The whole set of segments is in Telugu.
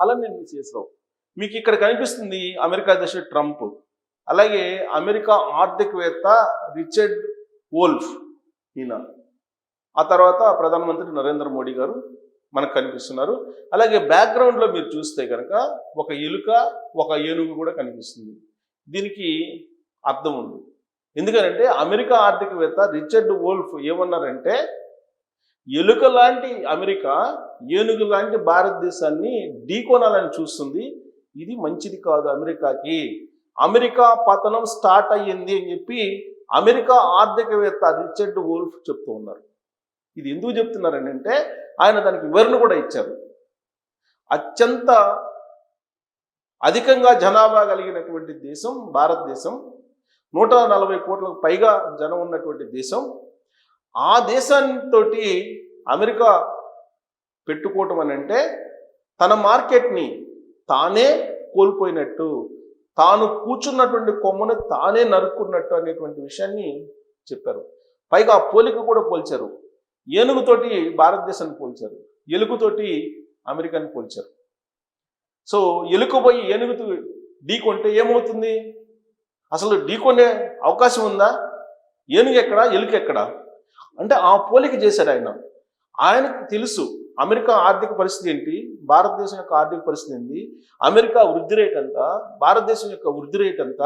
అలా సిఎస్ చేసావు మీకు ఇక్కడ కనిపిస్తుంది అమెరికా అధ్యక్షుడు ట్రంప్. అలాగే అమెరికా ఆర్థికవేత్త రిచర్డ్ వోల్ఫ్ ఈయన. ఆ తర్వాత ప్రధానమంత్రి నరేంద్ర మోడీ గారు మనకు కనిపిస్తున్నారు. అలాగే బ్యాక్గ్రౌండ్లో మీరు చూస్తే కనుక ఒక ఎలుక ఒక ఏనుగు కూడా కనిపిస్తుంది. దీనికి అర్థం ఉంది. ఎందుకంటే అమెరికా ఆర్థికవేత్త రిచర్డ్ వోల్ఫ్ ఏమన్నారంటే ఎలుక లాంటి అమెరికా ఏనుగు లాంటి భారతదేశాన్ని ఢీకొనాలని చూస్తుంది. ఇది మంచిది కాదు అమెరికాకి. అమెరికా పతనం స్టార్ట్ అయ్యింది అని చెప్పి అమెరికా ఆర్థికవేత్త రిచర్డ్ వోల్ఫ్ చెప్తూ ఉన్నారు. ఇది ఎందుకు చెప్తున్నారని అంటే ఆయన దానికి వివరణ కూడా ఇచ్చారు. అత్యంత అధికంగా జనాభా కలిగినటువంటి దేశం భారతదేశం. నూట నలభై కోట్లకు పైగా జనం ఉన్నటువంటి దేశం. ఆ దేశంతో అమెరికా పెట్టుకోవటం అని అంటే తన మార్కెట్ని తానే కోల్పోయినట్టు తాను కూర్చున్నటువంటి కొమ్మను తానే నరుక్కున్నట్టు అనేటువంటి విషయాన్ని చెప్పారు. పైగా ఆ పోలిక కూడా పోల్చారు. ఏనుగుతోటి భారతదేశాన్ని పోల్చారు. ఎలుగుతోటి అమెరికాని పోల్చారు. సో ఎలుక పోయి ఏనుగుతో ఢీకొంటే ఏమవుతుంది? అసలు ఢీకొనే అవకాశం ఉందా? ఏనుగు ఎక్కడా? ఎలుక ఎక్కడా? అంటే ఆ పోలిక చేశాడు ఆయన. ఆయనకు తెలుసు అమెరికా ఆర్థిక పరిస్థితి ఏంటి భారతదేశం యొక్క ఆర్థిక పరిస్థితి ఏంటి అమెరికా వృద్ధి రేట్ ఎంత భారతదేశం యొక్క వృద్ధి రేట్ ఎంత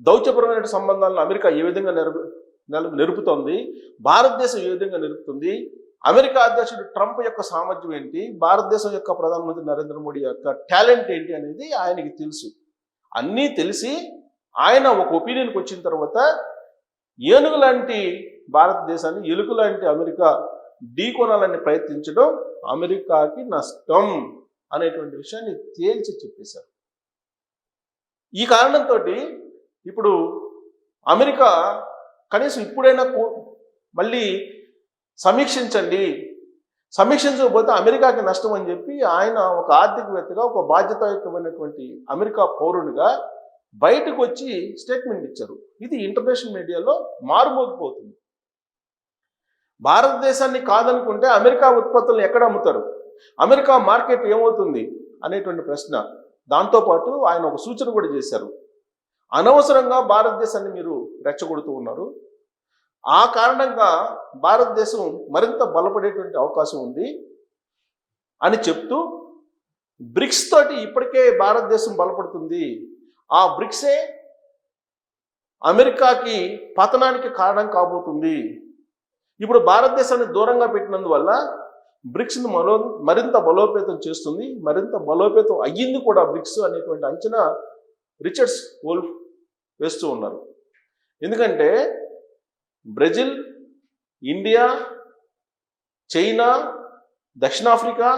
దౌత్యపరమైన సంబంధాలను అమెరికా ఏ విధంగా నెరపు నెల- నెరుపుతోంది భారతదేశం ఏ విధంగా నెరుపుతుంది అమెరికా అధ్యక్షుడు ట్రంప్ యొక్క సామర్థ్యం ఏంటి భారతదేశం యొక్క ప్రధానమంత్రి నరేంద్ర మోడీ యొక్క టాలెంట్ ఏంటి అనేది ఆయనకి తెలుసు. అన్నీ తెలిసి ఆయన ఒక ఒపీనియన్కి వచ్చిన తర్వాత ఏనుగు లాంటి భారతదేశాన్ని ఎలుగు లాంటి అమెరికా ఢీకొనాలని ప్రయత్నించడం అమెరికాకి నష్టం అనేటువంటి విషయాన్ని తేల్చి చెప్పేశారు. ఈ కారణంతో ఇప్పుడు అమెరికా కనీసం ఇప్పుడైనా మళ్ళీ సమీక్షించండి సమీక్షించకపోతే అమెరికాకి నష్టం అని చెప్పి ఆయన ఒక ఆర్థికవేత్తగా ఒక బాధ్యతాయుతమైనటువంటి అమెరికా పౌరునిగా బయటకు వచ్చి స్టేట్మెంట్ ఇచ్చారు. ఇది ఇంటర్నేషనల్ మీడియాలో మారుమోగిపోతుంది. భారతదేశాన్ని కాదనుకుంటే అమెరికా ఉత్పత్తులను ఎక్కడ అమ్ముతారు? అమెరికా మార్కెట్ ఏమవుతుంది అనేటువంటి ప్రశ్న. దాంతోపాటు ఆయన ఒక సూచన కూడా చేశారు. అనవసరంగా భారతదేశాన్ని మీరు రెచ్చగొడుతూ ఉన్నారు. ఆ కారణంగా భారతదేశం మరింత బలపడేటువంటి అవకాశం ఉంది అని చెప్తూ బ్రిక్స్ తోటి ఇప్పటికే భారతదేశం బలపడుతుంది. ఆ బ్రిక్సే అమెరికాకి పతనానికి కారణం కాబోతుంది. ఇప్పుడు భారతదేశాన్ని దూరంగా పెట్టినందువల్ల బ్రిక్స్ను మరో మరింత బలోపేతం చేస్తుంది మరింత బలోపేతం అయ్యింది కూడా బ్రిక్స్ అనేటువంటి అంచనా రిచర్డ్స్ వోల్ఫ్ వేస్తూ ఉన్నారు. ఎందుకంటే బ్రెజిల్ ఇండియా చైనా దక్షిణాఫ్రికా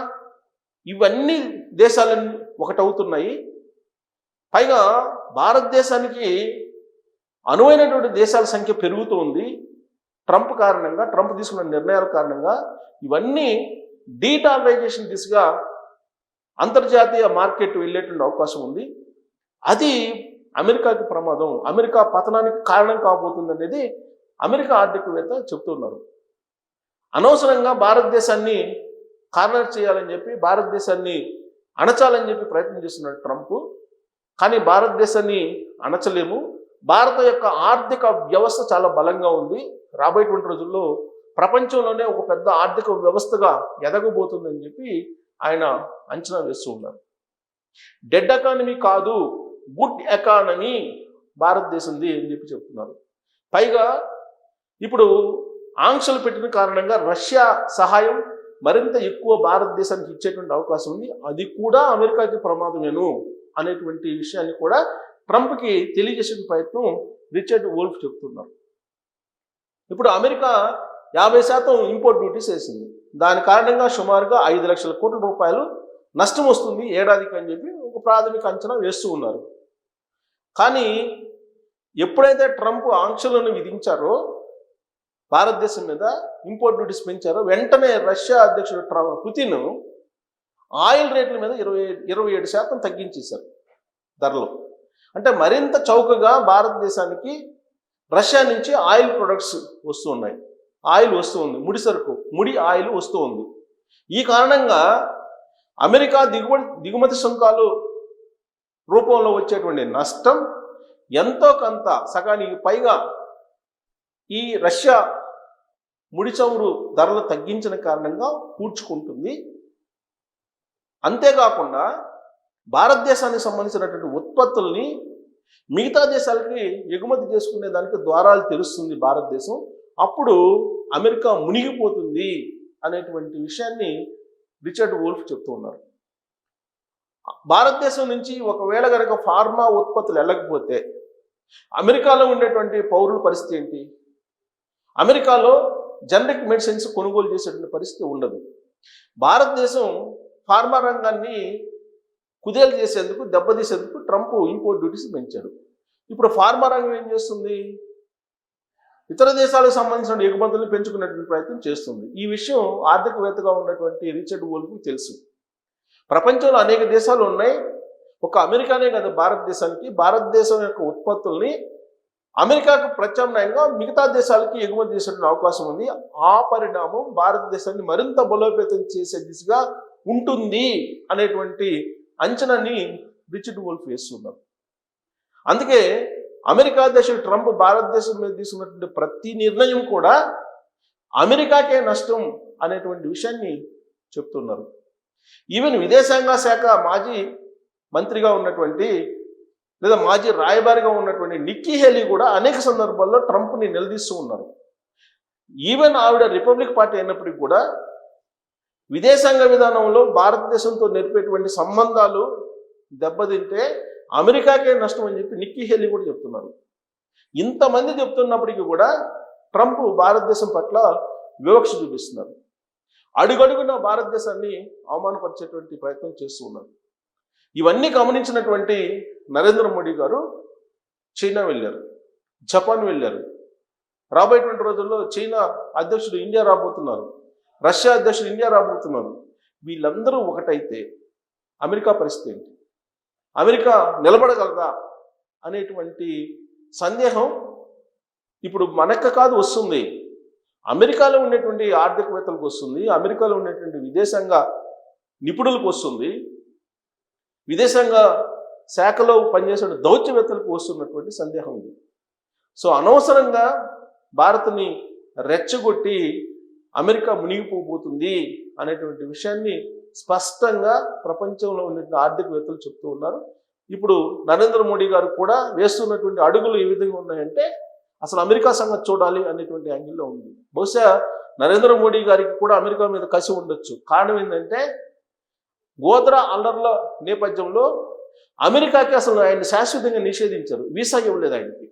ఇవన్నీ దేశాలన్నీ ఒకటవుతున్నాయి. పైగా భారతదేశానికి అనువైనటువంటి దేశాల సంఖ్య పెరుగుతూ ఉంది. ట్రంప్ కారణంగా ట్రంప్ తీసుకున్న నిర్ణయాల కారణంగా ఇవన్నీ డీటాలరైజేషన్ దిశగా అంతర్జాతీయ మార్కెట్ వెళ్ళేటువంటి అవకాశం ఉంది. అది అమెరికాకి ప్రమాదం అమెరికా పతనానికి కారణం కాబోతుంది అనేది అమెరికా ఆర్థికవేత్త చెప్తున్నారు. అనవసరంగా భారతదేశాన్ని కార్నర్ చేయాలని చెప్పి భారతదేశాన్ని అణచాలని చెప్పి ప్రయత్నం చేస్తున్నాడు ట్రంప్. కానీ భారతదేశాన్ని అణచలేము. భారత యొక్క ఆర్థిక వ్యవస్థ చాలా బలంగా ఉంది. రాబోయేటువంటి రోజుల్లో ప్రపంచంలోనే ఒక పెద్ద ఆర్థిక వ్యవస్థగా ఎదగబోతుందని చెప్పి ఆయన అంచనా వేస్తూ ఉన్నారు. డెడ్ ఎకానమీ కాదు గుడ్ ఎకానమీ భారతదేశంది అని చెప్పి చెప్తున్నారు. పైగా ఇప్పుడు ఆంక్షలు పెట్టిన కారణంగా రష్యా సహాయం మరింత ఎక్కువ భారతదేశానికి ఇచ్చేటువంటి అవకాశం ఉంది. అది కూడా అమెరికాకి ప్రమాదమేను అనేటువంటి విషయాన్ని కూడా ట్రంప్కి తెలియజేసిన ప్రయత్నం రిచర్డ్ వోల్ఫ్ చెప్తున్నారు. ఇప్పుడు అమెరికా యాభై శాతం ఇంపోర్ట్ డ్యూటీస్ వేసింది. దాని కారణంగా సుమారుగా ఐదు లక్షల కోట్ల రూపాయలు నష్టం వస్తుంది ఏడాదికి అని చెప్పి ఒక ప్రాథమిక అంచనా వేస్తూ ఉన్నారు. కానీ ఎప్పుడైతే ట్రంప్ ఆంక్షలను విధించారో భారతదేశం మీద ఇంపోర్ట్ డ్యూటీస్ పెంచారో వెంటనే రష్యా అధ్యక్షుడు ట్రంప్ పుతిన్ ఆయిల్ రేట్ల మీద ఇరవై ఇరవై ఏడు శాతం తగ్గించేశారు ధరలు. అంటే మరింత చౌకగా భారతదేశానికి రష్యా నుంచి ఆయిల్ ప్రొడక్ట్స్ వస్తూ ఉన్నాయి. ఆయిల్ వస్తూ ఉంది. ముడి సరుకు ముడి ఆయిల్ వస్తూ ఉంది. ఈ కారణంగా అమెరికా దిగుబడి దిగుమతి సుంకాలు రూపంలో వచ్చేటువంటి నష్టం ఎంతో కొంత సగానికి పైగా ఈ రష్యా ముడి చమురు ధరలు తగ్గించిన కారణంగా పూడ్చుకుంటుంది. అంతేకాకుండా భారతదేశానికి సంబంధించినటువంటి ఉత్పత్తుల్ని మిగతా దేశాలకి ఎగుమతి చేసుకునే దానికి ద్వారాలు తెరుస్తుంది భారతదేశం. అప్పుడు అమెరికా మునిగిపోతుంది అనేటువంటి విషయాన్ని రిచర్డ్ వోల్ఫ్ చెప్తూ ఉన్నారు. భారతదేశం నుంచి ఒకవేళ కనుక ఫార్మా ఉత్పత్తులు వెళ్ళకపోతే అమెరికాలో ఉండేటువంటి పౌరుల పరిస్థితి ఏంటి? అమెరికాలో జనరిక్ మెడిసిన్స్ కొనుగోలు చేసేటువంటి పరిస్థితి ఉండదు. భారతదేశం ఫార్మా రంగాన్ని కుదేలు చేసేందుకు దెబ్బతీసేందుకు ట్రంప్ ఇంపోర్ట్ డ్యూటీస్ పెంచాడు. ఇప్పుడు ఫార్మా రంగం ఏం చేస్తుంది? ఇతర దేశాలకు సంబంధించిన ఎగుమతులను పెంచుకునేటువంటి ప్రయత్నం చేస్తుంది. ఈ విషయం ఆర్థికవేత్తగా ఉన్నటువంటి రిచర్డ్ వోల్ఫ్కి తెలుసు. ప్రపంచంలో అనేక దేశాలు ఉన్నాయి. ఒక అమెరికానే కాదు భారతదేశానికి. భారతదేశం యొక్క ఉత్పత్తుల్ని అమెరికాకు ప్రత్యామ్నాయంగా మిగతా దేశాలకి ఎగుమతి చేసేటువంటి అవకాశం ఉంది. ఆ పరిణామం భారతదేశాన్ని మరింత బలోపేతం చేసే దిశగా ఉంటుంది అనేటువంటి అంచనాని రిచర్డ్ వోల్ఫ్ వేస్తున్నారు. అందుకే అమెరికా దేశం ట్రంప్ భారతదేశం మీద తీసుకున్నటువంటి ప్రతి నిర్ణయం కూడా అమెరికాకే నష్టం అనేటువంటి విషయాన్ని చెప్తున్నారు. ఈవెన్ విదేశాంగ శాఖ మాజీ మంత్రిగా ఉన్నటువంటి లేదా మాజీ రాయబారిగా ఉన్నటువంటి నిక్కీ హెలీ కూడా అనేక సందర్భాల్లో ట్రంప్ని నిలదీస్తూ ఉన్నారు. ఈవెన్ ఆవిడ రిపబ్లిక్ పార్టీ అయినప్పటికీ కూడా విదేశాంగ విధానంలో భారతదేశంతో నేర్పేటువంటి సంబంధాలు దెబ్బతింటే అమెరికాకే నష్టం అని చెప్పి నిక్కీ హెల్లీ కూడా చెప్తున్నారు. ఇంతమంది చెప్తున్నప్పటికీ కూడా ట్రంప్ భారతదేశం పట్ల వివక్ష చూపిస్తున్నారు. అడుగడుగున భారతదేశాన్ని అవమానపరిచేటువంటి ప్రయత్నం చేస్తూ ఉన్నారు. ఇవన్నీ గమనించినటువంటి నరేంద్ర మోడీ గారు చైనా వెళ్ళారు జపాన్ వెళ్ళారు. రాబోయేటువంటి రోజుల్లో చైనా అధ్యక్షుడు ఇండియా రాబోతున్నారు. రష్యా అధ్యక్షుడు ఇండియా రాబోతున్నారు వీళ్ళందరూ ఒకటైతే అమెరికా పరిస్థితి ఏంటి? అమెరికా నిలబడగలదా? అనేటువంటి సందేహం ఇప్పుడు మనక్క కాదు వస్తుంది. అమెరికాలో ఉండేటువంటి ఆర్థికవేత్తలకు వస్తుంది. అమెరికాలో ఉండేటువంటి విదేశాంగ నిపుణులకు వస్తుంది. విదేశాంగ శాఖలో పనిచేసే దౌత్యవేత్తలకు వస్తున్నటువంటి సందేహం ఉంది సో అనవసరంగా భారత్ని రెచ్చగొట్టి అమెరికా మునిగిపోబోతుంది అనేటువంటి విషయాన్ని స్పష్టంగా ప్రపంచంలో ఉన్నటువంటి ఆర్థికవేత్తలు చెప్తూ ఉన్నారు. ఇప్పుడు నరేంద్ర మోడీ గారు కూడా వేస్తున్నటువంటి అడుగులు ఏ విధంగా ఉన్నాయంటే అసలు అమెరికా సంగతి చూడాలి అనేటువంటి యాంగిల్లో ఉంది. బహుశా నరేంద్ర మోడీ గారికి కూడా అమెరికా మీద కసి ఉండొచ్చు. కారణం ఏంటంటే గోద్రా అల్లర్ల నేపథ్యంలో అమెరికాకి అసలు ఆయన శాశ్వతంగా నిషేధించారు. వీసా ఇవ్వలేదు ఆయనకి.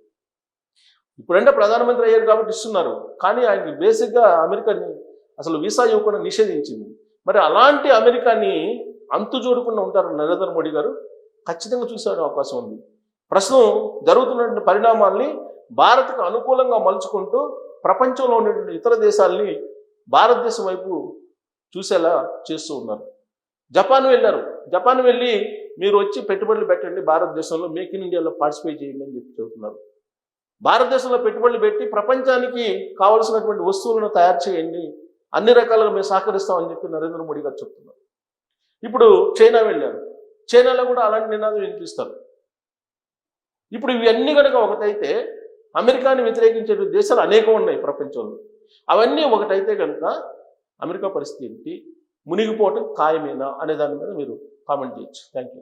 ఇప్పుడంటే ప్రధానమంత్రి అయ్యారు కాబట్టి ఇస్తున్నారు. కానీ ఆయనకి బేసిక్గా అమెరికాని అసలు వీసా ఇవ్వకుండా నిషేధించింది. మరి అలాంటి అమెరికాని అంతు చూడకుండా ఉంటారు నరేంద్ర మోడీ గారు? ఖచ్చితంగా చూసే అవకాశం ఉంది. ప్రస్తుతం జరుగుతున్నటువంటి పరిణామాల్ని భారత్కు అనుకూలంగా మలుచుకుంటూ ప్రపంచంలో ఉన్నటువంటి ఇతర దేశాల్ని భారతదేశం వైపు చూసేలా చేస్తూ ఉన్నారు. జపాన్ వెళ్ళారు. జపాన్ వెళ్ళి మీరు వచ్చి పెట్టుబడులు పెట్టండి భారతదేశంలో మేక్ ఇన్ ఇండియాలో పార్టిసిపేట్ చేయండి అని చెప్పి చెబుతున్నారు. భారతదేశంలో పెట్టుబడులు పెట్టి ప్రపంచానికి కావలసినటువంటి వస్తువులను తయారు చేయండి. అన్ని రకాలుగా మేము సహకరిస్తామని చెప్పి నరేంద్ర మోడీ గారు చెప్తున్నారు. ఇప్పుడు చైనా వెళ్ళారు. చైనాలో కూడా అలాంటి నినాదం వినిపిస్తారు. ఇప్పుడు ఇవన్నీ కనుక ఒకటైతే అమెరికాని వ్యతిరేకించే దేశాలు అనేకం ఉన్నాయి ప్రపంచంలో. అవన్నీ ఒకటైతే కనుక అమెరికా పరిస్థితి ఏంటి? మునిగిపోవటం ఖాయమేనా? అనే దాని మీద మీరు కామెంట్ చేయొచ్చు. Thank you